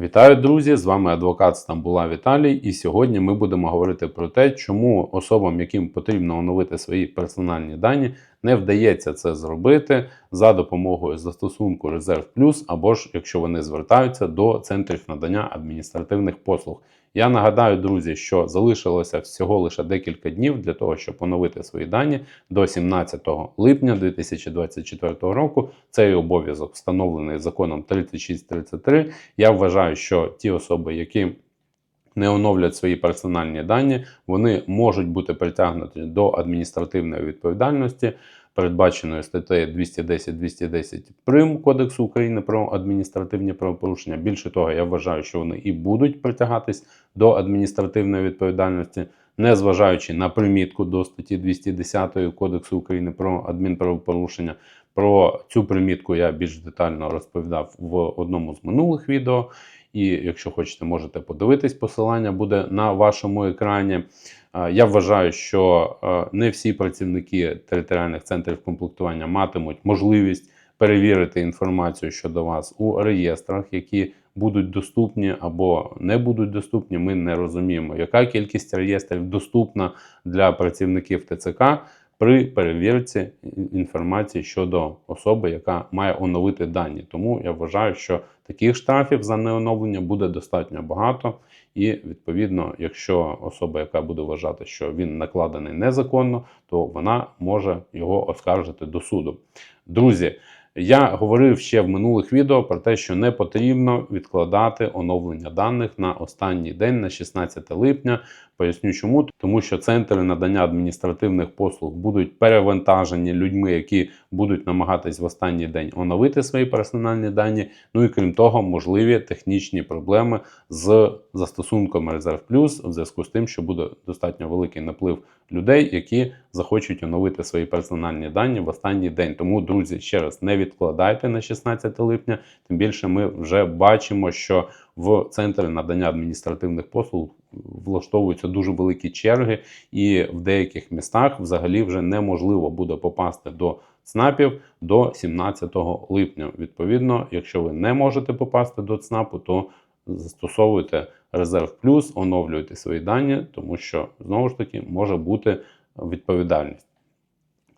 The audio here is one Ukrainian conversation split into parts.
Вітаю, друзі! З вами адвокат Стамбула Віталій. І сьогодні ми будемо говорити про те, чому особам, яким потрібно оновити свої персональні дані, не вдається це зробити за допомогою застосунку Резерв Плюс, або ж якщо вони звертаються до центрів надання адміністративних послуг. Я нагадаю, друзі, що залишилося всього лише декілька днів для того, щоб оновити свої дані до 17 липня 2024 року. Цей обов'язок встановлений законом 3633. Я вважаю, що ті особи, які не оновлять свої персональні дані, вони можуть бути притягнуті до адміністративної відповідальності, передбаченої статтею 210-210 прим Кодексу України про адміністративні правопорушення. Більше того, я вважаю, що вони і будуть притягатись до адміністративної відповідальності. Незважаючи на примітку до статті 210 Кодексу України про адмінправопорушення, про цю примітку я більш детально розповідав в одному з минулих відео. І якщо хочете, можете подивитись, посилання буде на вашому екрані. Я вважаю, що не всі працівники територіальних центрів комплектування матимуть можливість перевірити інформацію щодо вас у реєстрах, які будуть доступні або не будуть доступні. Ми не розуміємо, яка кількість реєстрів доступна для працівників ТЦК при перевірці інформації щодо особи, яка має оновити дані. Тому я вважаю, що таких штрафів за неоновлення буде достатньо багато. І відповідно, якщо особа, яка буде вважати, що він накладений незаконно, то вона може його оскаржити до суду. Друзі. Я говорив ще в минулих відео про те, що не потрібно відкладати оновлення даних на останній день, на 16 липня. Поясню, чому тому, що центри надання адміністративних послуг будуть перевантажені людьми, які будуть намагатись в останній день оновити свої персональні дані. Ну і крім того, можливі технічні проблеми з застосунком Резерв Плюс в зв'язку з тим, що буде достатньо великий наплив людей, які захочуть оновити свої персональні дані в останній день. Тому, друзі, ще раз не відкладайте на 16 липня. Тим більше ми вже бачимо, що в центрі надання адміністративних послуг влаштовуються дуже великі черги, і в деяких містах взагалі вже неможливо буде попасти до ЦНАПів до 17 липня. Відповідно, якщо ви не можете попасти до ЦНАПу, то застосовуйте резерв плюс, оновлюйте свої дані, тому що знову ж таки може бути відповідальність.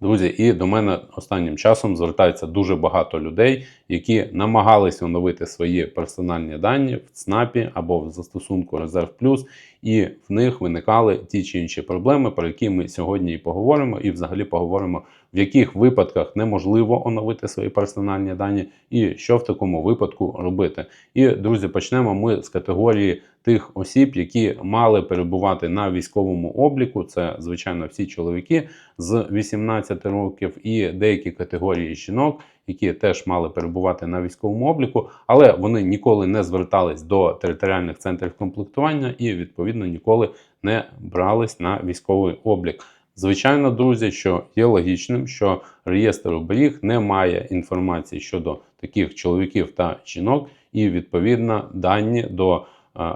Друзі, і до мене останнім часом звертається дуже багато людей, які намагались оновити свої персональні дані в ЦНАПі або в застосунку Резерв Плюс, і в них виникали ті чи інші проблеми, про які ми сьогодні і поговоримо, і взагалі поговоримо, в яких випадках неможливо оновити свої персональні дані, і що в такому випадку робити. І друзі, почнемо ми з категорії тих осіб, які мали перебувати на військовому обліку. Це звичайно всі чоловіки з 18 років і деякі категорії жінок. Які теж мали перебувати на військовому обліку, але вони ніколи не звертались до територіальних центрів комплектування і, відповідно, ніколи не брались на військовий облік. Звичайно, друзі, що є логічним, що реєстр оберіг не має інформації щодо таких чоловіків та жінок, і відповідно дані до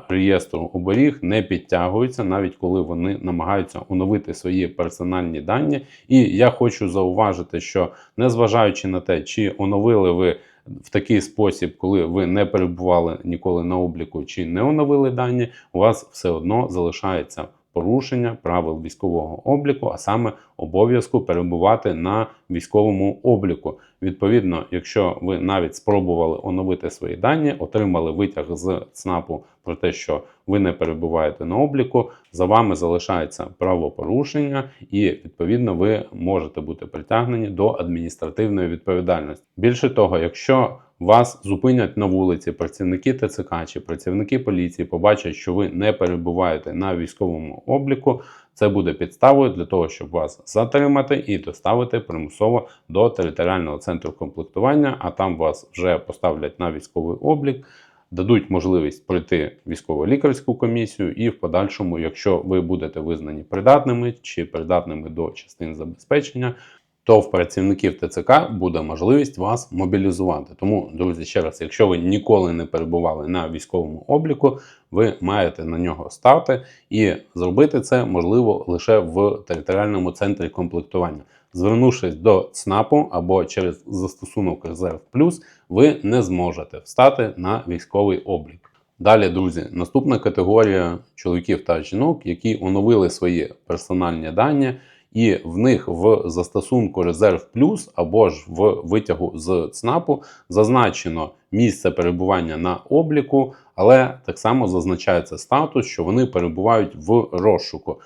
реєстру оберіг не підтягуються, навіть коли вони намагаються оновити свої персональні дані. І я хочу зауважити, що незважаючи на те, чи оновили ви в такий спосіб, коли ви не перебували ніколи на обліку, чи не оновили дані, у вас все одно залишається порушення правил військового обліку, а саме обов'язку перебувати на військовому обліку. Відповідно, якщо ви навіть спробували оновити свої дані, отримали витяг з ЦНАПу про те, що ви не перебуваєте на обліку, за вами залишається правопорушення, і відповідно ви можете бути притягнені до адміністративної відповідальності. Більше того, якщо вас зупинять на вулиці працівники ТЦК чи працівники поліції, побачать, що ви не перебуваєте на військовому обліку. Це буде підставою для того, щоб вас затримати і доставити примусово до територіального центру комплектування, а там вас вже поставлять на військовий облік. Дадуть можливість пройти військово-лікарську комісію, і в подальшому, якщо ви будете визнані придатними чи придатними до частин забезпечення, то в працівників ТЦК буде можливість вас мобілізувати. Тому, друзі, ще раз, якщо ви ніколи не перебували на військовому обліку, ви маєте на нього стати і зробити це можливо лише в територіальному центрі комплектування. Звернувшись до ЦНАПу або через застосунок Резерв Плюс, ви не зможете встати на військовий облік. Далі, друзі, наступна категорія чоловіків та жінок, які оновили свої персональні дані, і в них в застосунку Резерв Плюс або ж в витягу з ЦНАПу зазначено місце перебування на обліку, але так само зазначається статус, що вони перебувають в розшуку.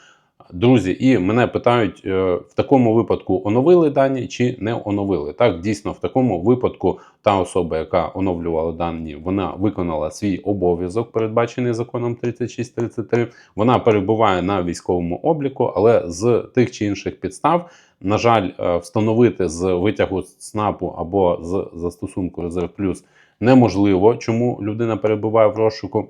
Друзі, і мене питають е, в такому випадку оновили дані чи не оновили. Так, дійсно, в такому випадку та особа, яка оновлювала дані, вона виконала свій обов'язок, передбачений законом 3633. Вона перебуває на військовому обліку, але з тих чи інших підстав, на жаль, е, встановити з витягу з ЦНАПу або з застосунку Резерв Плюс неможливо, чому людина перебуває в розшуку.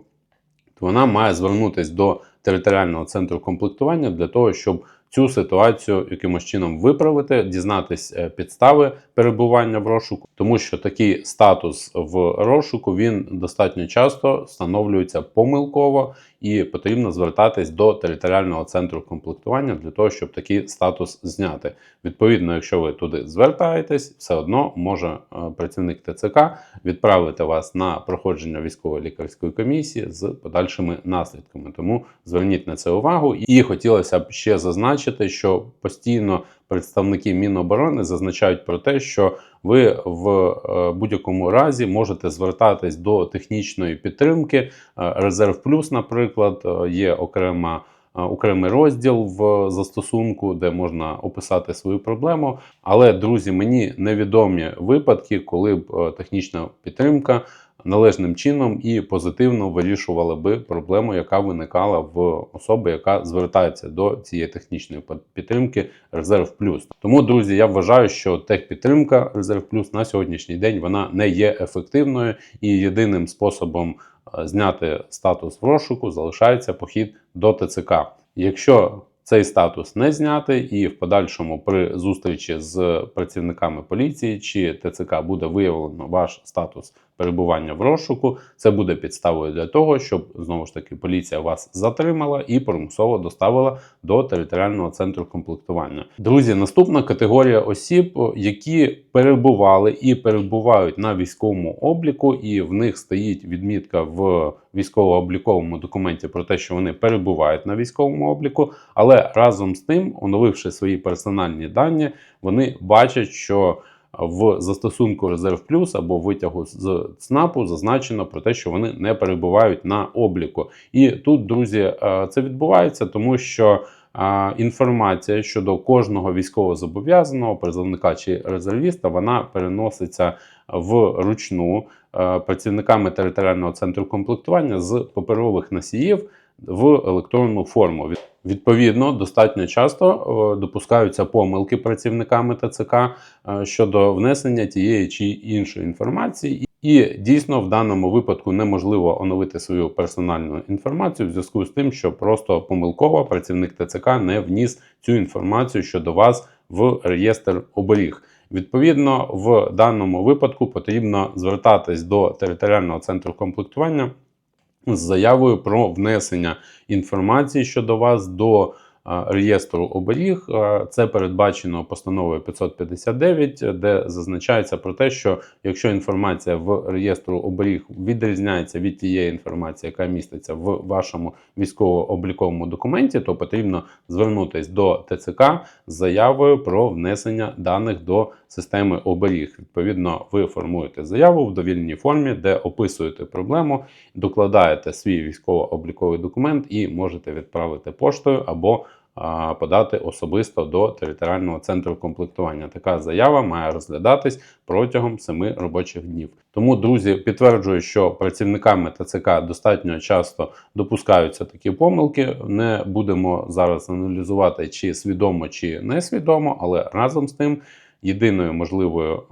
То вона має звернутися до територіального центру комплектування для того, щоб цю ситуацію якимось чином виправити, дізнатись е, підстави перебування в розшуку, тому що такий статус в розшуку він достатньо часто встановлюється помилково і потрібно звертатись до територіального центру комплектування для того, щоб такий статус зняти. Відповідно, якщо ви туди звертаєтесь, все одно може е, працівник ТЦК відправити вас на проходження військово-лікарської комісії з подальшими наслідками. Тому зверніть на це увагу. І хотілося б ще зазначити, що постійно представники Міноборони зазначають про те, що ви в е, будь-якому разі можете звертатись до технічної підтримки. Е, Резерв Плюс, наприклад, е, є окрема. Окремий розділ в застосунку, де можна описати свою проблему. Але, друзі, мені невідомі випадки, коли б технічна підтримка належним чином і позитивно вирішували би проблему, яка виникала в особи, яка звертається до цієї технічної підтримки Резерв Плюс. Тому, друзі, я вважаю, що техпідтримка Резерв Плюс на сьогоднішній день вона не є ефективною і єдиним способом е, зняти статус в розшуку залишається похід до ТЦК. Якщо цей статус не зняти, і в подальшому при зустрічі з працівниками поліції чи ТЦК буде виявлено ваш статус перебування в розшуку. Це буде підставою для того, щоб знову ж таки поліція вас затримала і примусово доставила до територіального центру комплектування. Друзі, наступна категорія осіб, які перебували і перебувають на військовому обліку, і в них стоїть відмітка в військово-обліковому документі про те, що вони перебувають на військовому обліку, але разом з тим, оновивши свої персональні дані, вони бачать, що в застосунку Резерв Плюс або витягу з ЦНАПу зазначено про те, що вони не перебувають на обліку. І тут, друзі, е, це відбувається, тому що. Інформація щодо кожного військовозобов'язаного призовника чи резервіста вона переноситься вручну е, працівниками територіального центру комплектування з паперових носіїв в електронну форму. Відповідно, достатньо часто допускаються помилки працівниками ТЦК е, щодо внесення тієї чи іншої інформації. І дійсно в даному випадку неможливо оновити свою персональну інформацію в зв'язку з тим, що просто помилково працівник ТЦК не вніс цю інформацію щодо вас в реєстр оберіг. Відповідно, в даному випадку потрібно звертатись до територіального центру комплектування з заявою про внесення інформації щодо вас до реєстру оберіг. Це передбачено постановою 559, де зазначається про те, що якщо інформація в реєстру оберіг відрізняється від тієї інформації, яка міститься в вашому військово-обліковому документі, то потрібно звернутися до ТЦК з заявою про внесення даних до системи оберіг. Відповідно, ви формуєте заяву в довільній формі, де описуєте проблему, докладаєте свій військово-обліковий документ і можете відправити поштою або подати особисто до територіального центру комплектування. Така заява має розглядатись протягом 7 робочих днів. Тому, друзі, підтверджую, що працівниками ТЦК достатньо часто допускаються такі помилки. Не будемо зараз аналізувати, чи свідомо, чи несвідомо, але разом з тим. Єдиною можливою е,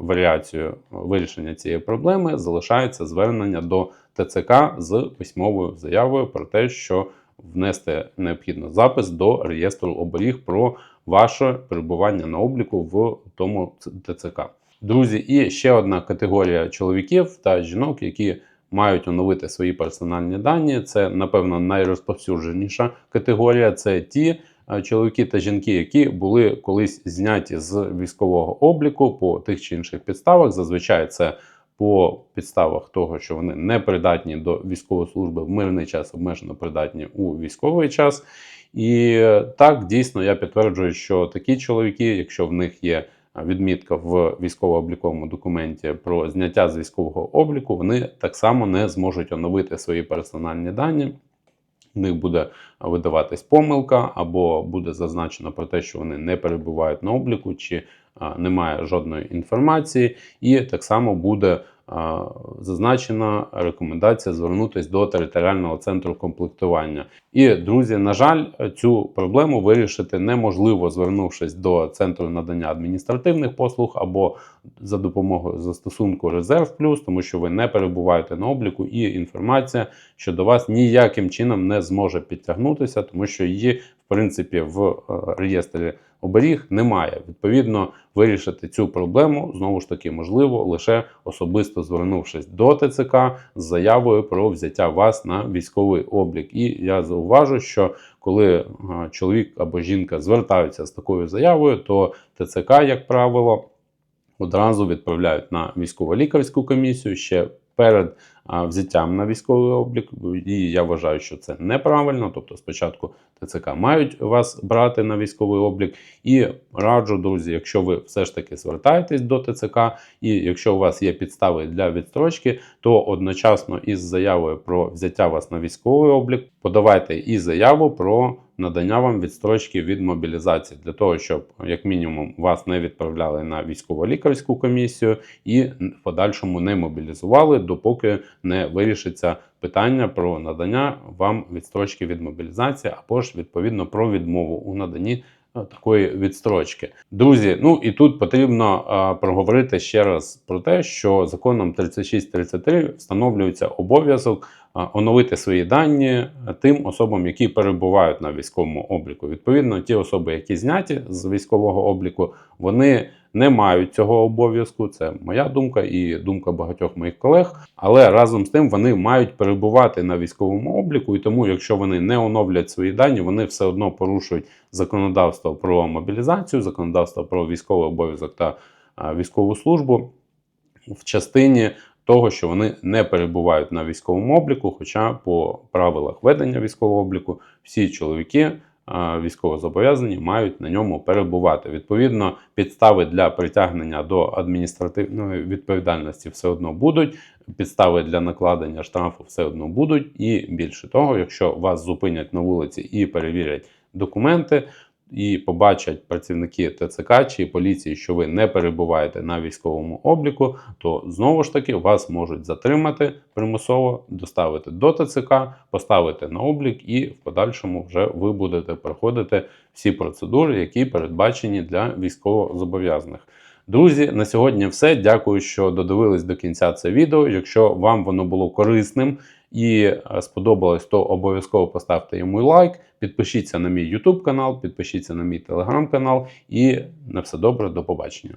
варіацією вирішення цієї проблеми залишається звернення до ТЦК з письмовою заявою про те, що внести необхідно запис до реєстру оберіг про ваше перебування на обліку в тому ТЦК. Друзі, і ще одна категорія чоловіків та жінок, які мають оновити свої персональні дані. Це, напевно, найрозповсюдженіша категорія. Це ті е, чоловіки та жінки, які були колись зняті з військового обліку по тих чи інших підставах. Зазвичай це по підставах того, що вони не придатні до військової служби в мирний час, обмежено придатні у військовий час. І е, так дійсно я підтверджую, що такі чоловіки, якщо в них є відмітка в військово-обліковому документі про зняття з військового обліку, вони так само не зможуть оновити свої персональні дані. В них буде видаватись помилка, або буде зазначено про те, що вони не перебувають на обліку, чи немає жодної інформації, і так само буде зазначена рекомендація звернутися до територіального центру комплектування. І друзі, на жаль, цю проблему вирішити неможливо, звернувшись до центру надання адміністративних послуг або за допомогою застосунку Резерв Плюс, тому що ви не перебуваєте на обліку, і інформація щодо вас ніяким чином не зможе підтягнутися, тому що її в принципі в е, реєстрі оберіг немає. Відповідно, вирішити цю проблему знову ж таки можливо лише особисто звернувшись до ТЦК з заявою про взяття вас на військовий облік. І я зауважу, що коли е, чоловік або жінка звертаються з такою заявою, то ТЦК, як правило, одразу відправляють на військово-лікарську комісію ще перед взяттям на військовий облік. І я вважаю, що це неправильно. Тобто, спочатку ТЦК мають вас брати на військовий облік. І раджу, друзі, якщо ви все ж таки звертаєтесь до ТЦК, і якщо у вас є підстави для відстрочки, то одночасно із заявою про взяття вас на військовий облік подавайте і заяву про надання вам відстрочки від мобілізації для того, щоб як мінімум вас не відправляли на військово-лікарську комісію і в подальшому не мобілізували, допоки не вирішиться питання про надання вам відстрочки від мобілізації, або ж відповідно про відмову у наданні. Е, Такої відстрочки, друзі. Ну і тут потрібно а, проговорити ще раз про те, що законом 3633 встановлюється обов'язок оновити свої дані е, тим особам, які перебувають на військовому обліку. Відповідно, ті особи, які зняті з військового обліку, вони не мають цього обов'язку. Це моя думка і думка багатьох моїх колег. Але разом з тим вони мають перебувати на військовому обліку, і тому, якщо вони не оновлять свої дані, вони все одно порушують законодавство про мобілізацію, законодавство про військовий обов'язок та військову службу в частині. Того, що вони не перебувають на військовому обліку, хоча по правилах ведення військового обліку всі чоловіки військовозобов'язані мають на ньому перебувати. Відповідно, підстави для притягнення до адміністративної відповідальності все одно будуть. Підстави для накладення штрафу все одно будуть. І більше того, якщо вас зупинять на вулиці і перевірять документи. І побачать працівники ТЦК чи поліції, що ви не перебуваєте на військовому обліку, то знову ж таки вас можуть затримати примусово, доставити до ТЦК, поставити на облік, і в подальшому вже ви будете проходити всі процедури, які передбачені для військовозобов'язаних. Друзі, на сьогодні все. Дякую, що додивились до кінця це відео. Якщо вам воно було корисним і е, сподобалось, то обов'язково поставте йому лайк, підпишіться на мій YouTube канал, підпишіться на мій телеграм канал і на все добре, до побачення.